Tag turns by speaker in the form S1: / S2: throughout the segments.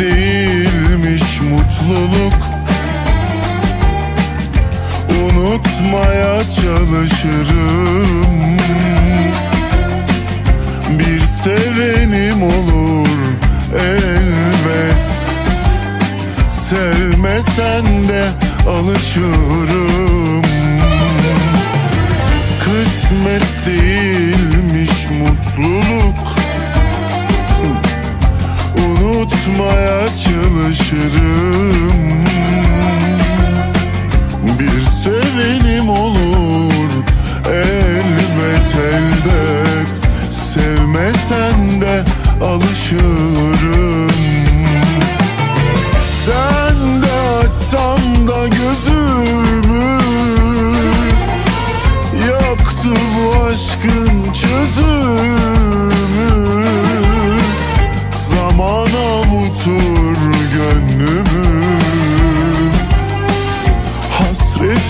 S1: değilmiş mutluluk. Unutmaya çalışırım. Bir sevenim olur elbet. Sevmesen de alışırım. Kısmet değilmiş mutluluk Unutmaya çalışırım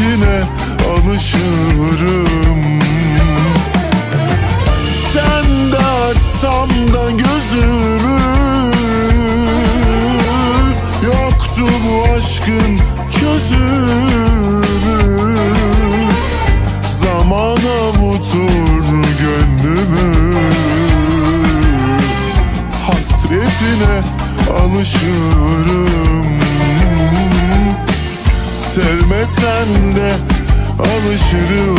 S1: Hasretine alışırım. Sen de açsam da gözümü Yoktu bu aşkın çözümü Zaman avutur gönlümü Hasretine alışırım Sevmesen de alışırım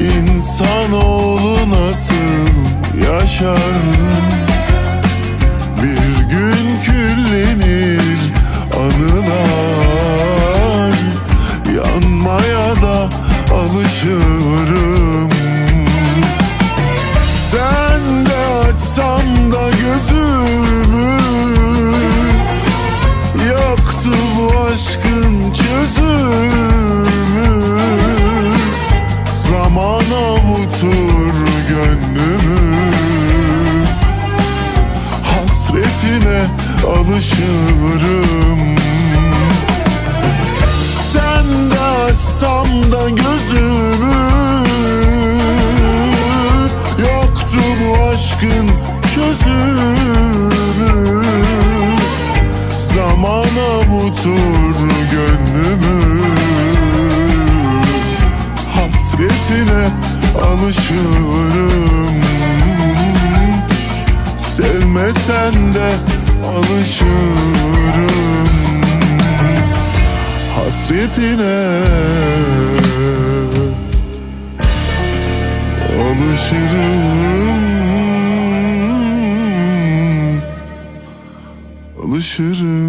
S1: İnsanoğlu nasıl yaşar Hasretine alışırım. Sen de açsam da gözümü Yoktu bu aşkın çözümü. Zaman avutur gönlümü Hasretine alışırım Sevmesen de alışırım. Hasretine alışırım. Alışırım